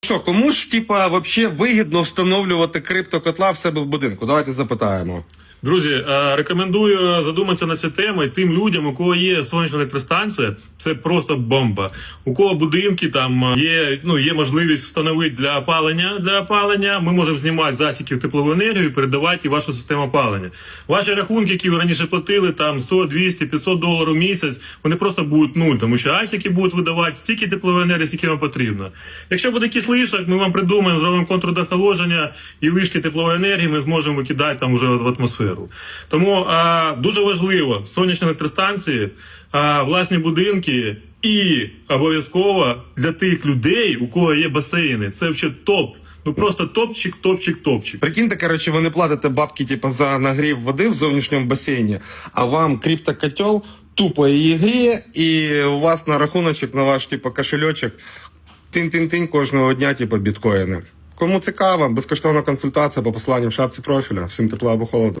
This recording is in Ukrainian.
Що, кому ж типа вообще вигідно встановлювати криптокотла в себе в будинку? Давайте запитаємо. Друзі, е, рекомендую задуматися на цю тему і тим людям, у кого є сонячна електростанція, це просто бомба. У кого будинки там є, ну є можливість встановити для опалення. Для опалення ми можемо знімати засіків теплову енергію і передавати в вашу систему опалення. Ваші рахунки, які ви раніше платили, там 100, 200, 500 доларів в місяць, вони просто будуть нуль, тому що асіки будуть видавати стільки теплової енергії, скільки вам потрібно. Якщо буде якийсь лишок, ми вам придумаємо, зробимо контрдохоложення і лишки теплової енергії ми зможемо викидати там уже в атмосферу. Тому а, дуже важливо сонячні електростанції, а, власні будинки і обов'язково для тих людей, у кого є басейни. Це взагалі топ. Ну просто топчик, топчик, топчик. Прикиньте, короче, ви не платите бабки, типа, за нагрів води в зовнішньому басейні, а вам криптокотел тупо її гріє, і у вас на рахуночок, на ваш типа кошельочок тин-тин-тин кожного дня, типа біткоїни. Кому цікаво, безкоштовна консультація по посиланню в шапці профіля. Всім тепла або холоду.